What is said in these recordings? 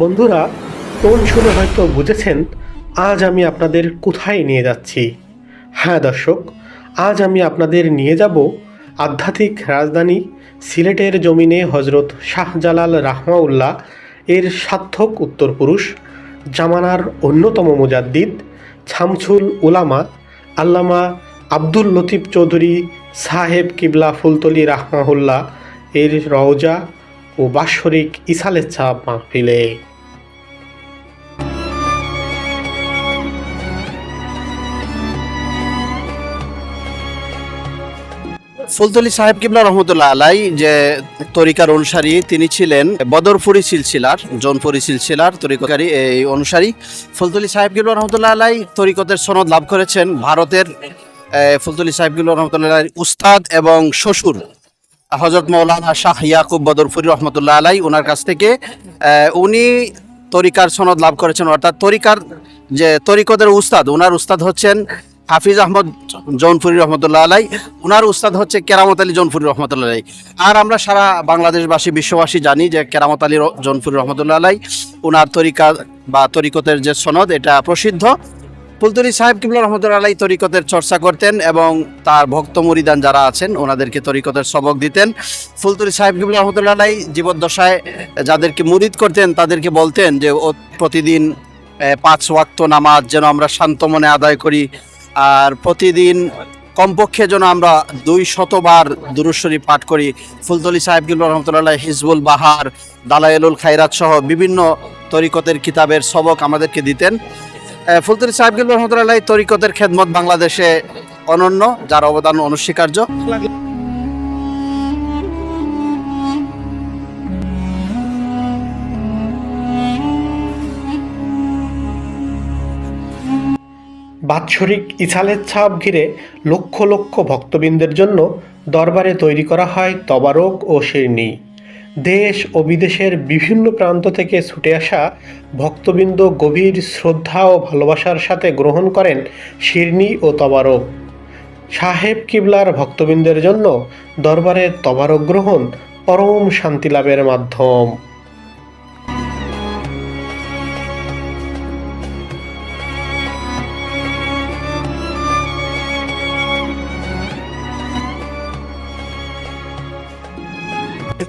বন্ধুরা টোন শুনে হয়তো বুঝেছেন, আজ আমি আপনাদের কোথায় নিয়ে যাচ্ছি। হ্যাঁ দর্শক, আজ আমি আপনাদের নিয়ে যাব আধ্যাত্মিক রাজধানী সিলেটের জমিনে হজরত শাহজালাল রাহমাউল্লাহ এর সার্থক উত্তরপুরুষ, জামানার অন্যতম মুজাদ্দিদ, ছামছুল উলামা, আল্লামা আব্দুল লতিফ চৌধুরী সাহেব কিবলা ফুলতলি রাহমাহুল্লাহ এর রওজা ও বাৎসরিক ইসালের ছাপ মাহফিলে। ফুলতলি সাহেব কিবলা রহমতুল্লাহ আলাই যে তরিকার অনুসারী, তিনি ছিলেন বদরপুরি সিলসিলার, জৌনপুরি সিলসিলার তরিকারী এই অনুসারী। ফুলতলি সাহেব কিবলা রহমতুল্লাহ আলাই তরিকতের সনদ লাভ করেছেন ভারতের ফুলতলি সাহেব কিবলা রহমতুল্লাহ উস্তাদ এবং শ্বশুর হজরত মৌলানা শাহ ইয়াকুব বদরপুরি রহমতুল্লাহ আলাই ওনার কাছ থেকে উনি তরিকার সনদ লাভ করেছেন। অর্থাৎ তরিকার যে তরিকতের উস্তাদ ওনার উস্তাদ হচ্ছেন হাফিজ আহমদ জৌনপুরি রহমতুল্লাহ আলাই। ওনার উস্তাদ হচ্ছে কেরামত আলী জৌনপুরি রহমতুল্লাহ আলাই। আর আমরা সারা বাংলাদেশবাসী, বিশ্ববাসী জানি যে কেরামত আলী জৌনপুরি রহমতুল্লাহ আলাই ওনার তরিকা বা তরিকতের যে সনদ, এটা প্রসিদ্ধ। ফুলতলি সাহেব কিবলা রহমতুল্লাহ আলাই তরিকতের চর্চা করতেন এবং তার ভক্ত মরিদান যারা আছেন, ওনাদেরকে তরিকতের সবক দিতেন। ফুলতলি সাহেব কিবলা রহমতুল্লাহ আলাই জীবদ্দশায় যাদেরকে মুরিদ করতেন, তাদেরকে বলতেন যে, ও প্রতিদিন পাঁচ ওয়াক্ত নামাজ যেন আমরা শান্ত মনে আদায় করি আর প্রতিদিন কমপক্ষে যেন আমরা দুই শতবার দুরুশ্বরী পাঠ করি। ফুলতলি সাহেব কিবলা রহমতুল্লাহ, হিজবুল বাহার দালায়েলুল খাইরাত সহ বিভিন্ন তরিকতের কিতাবের সবক আমাদেরকে দিতেন। ফুলতলি সাহেব গিল রহমতুল্লাহ তরিকতের খেদমত বাংলাদেশে অনন্য, যার অবদান অনস্বীকার্য। বাৎসরিক ইসালের ছাপ ঘিরে লক্ষ লক্ষ ভক্তবৃন্দের জন্য দরবারে তৈরি করা হয় তবারক ও শিরনি। দেশ ও বিদেশের বিভিন্ন প্রান্ত থেকে ছুটে আসা ভক্তবৃন্দ গভীর শ্রদ্ধা ও ভালোবাসার সাথে গ্রহণ করেন শিরনি ও তবারক। সাহেব কিবলার ভক্তবৃন্দের জন্য দরবারে তবারক গ্রহণ পরম শান্তি লাভের মাধ্যম।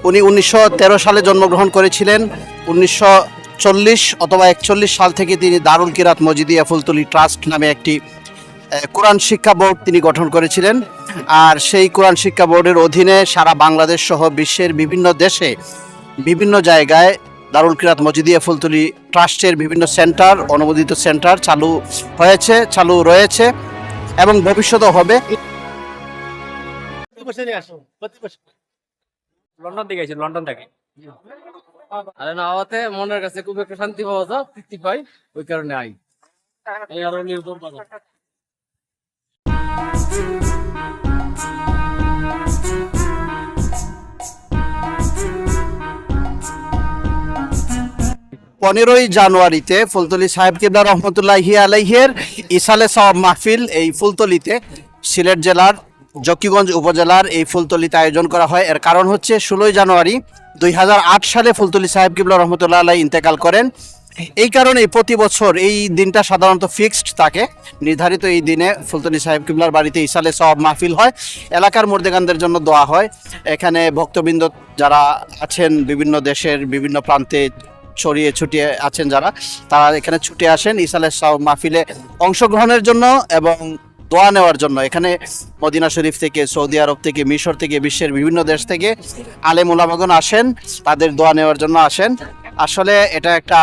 উনি উনিশশো তেরো সালে জন্মগ্রহণ করেছিলেন। উনিশশো চল্লিশ অথবা একচল্লিশ সাল থেকে তিনি দারুল কিরাত মজিদিয়া ফুলতলি ট্রাস্ট নামে একটি কোরআন শিক্ষা বোর্ড তিনি গঠন করেছিলেন। আর সেই কোরআন শিক্ষা বোর্ডের অধীনে সারা বাংলাদেশ সহ বিশ্বের বিভিন্ন দেশে বিভিন্ন জায়গায় দারুল কিরাত মজিদিয়া ফুলতলি ট্রাস্টের বিভিন্ন সেন্টার, অনুমোদিত সেন্টার চালু হয়েছে, চালু রয়েছে এবং ভবিষ্যতেও হবে। লন্ডন থেকে লন্ডন থেকে? আরে না হওয়াতে মনের কাছে খুব একটা শান্তি পাওয়া যায় তৃপ্তি পাই ওই কারণে আই। এই আরও নির্ভর পাবো পনেরোই জানুয়ারিতে ফুলতলি সাহেব কিবলা রহমতুল্লাহি আলাইহের ইসালে সওয়াব মাহফিল এই ফুলতলিতে সিলেট জেলার জকিগঞ্জ উপজেলার এই ফুলতলিতে আয়োজন করা হয়। এর কারণ হচ্ছে ষোলোই জানুয়ারি দুই হাজার আট সালে ফুলতলি সাহেব কিবলা রহমতুল্লাহ আলাই ইন্তেকাল করেন। এই কারণে প্রতি বছর এই দিনটা সাধারণত ফিক্সড থাকে। নির্ধারিত এই দিনে ফুলতলি সাহেব কিবলার বাড়িতে ইসালে সওয়াব মাহফিল হয়। এলাকার মর্দেগানদের জন্য দোয়া হয়। এখানে ভক্তবৃন্দ যারা আছেন, বিভিন্ন দেশের বিভিন্ন প্রান্তে ছড়িয়ে ছুটিয়ে আছেন যারা, তারা এখানে ছুটে আসেন ইসালে সাহেব মাহফিলে অংশগ্রহণের জন্য এবং দোয়া নেওয়ার জন্য। এখানে মদিনা শরীফ থেকে, সৌদি আরব থেকে, মিশর থেকে, বিশ্বের বিভিন্ন দেশ থেকে আলেম আসেন, তাদের দোয়া নেওয়ার জন্য আসেন। আসলে এটা একটা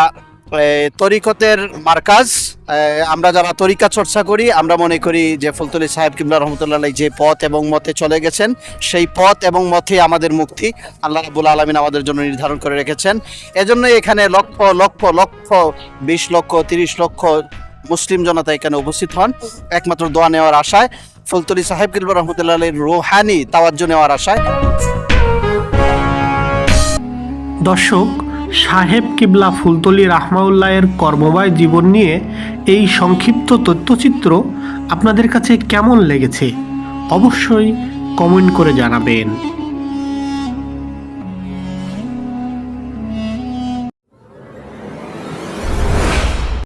তরিকতের মার্কাজ। আমরা যারা তরিকা চর্চা করি, আমরা মনে করি যে ফুলতলি সাহেব কিবলা রহমতুল্লাহ যে পথ এবং মতে চলে গেছেন, সেই পথ এবং মতে আমাদের মুক্তি আল্লাহ রাবুল আলমিন আমাদের জন্য নির্ধারণ করে রেখেছেন। এজন্য এখানে লক্ষ লক্ষ লক্ষ, বিশ লক্ষ, তিরিশ লক্ষ মুসলিম জনতা এখানে উপস্থিত হন। একমাত্র দোয়া নেওয়ার আশায় ফুলতলি সাহেব কিবলা রহমতুল্লাহ রোহানি তাওয়াজ্জু নেওয়ার আশায়। দর্শক, সাহেব কিবলা ফুলতলি রাহমাউল্লাহের কর্মময় জীবন নিয়ে এই সংক্ষিপ্ত তথ্যচিত্র আপনাদের কাছে কেমন লেগেছে অবশ্যই কমেন্ট করে জানাবেন।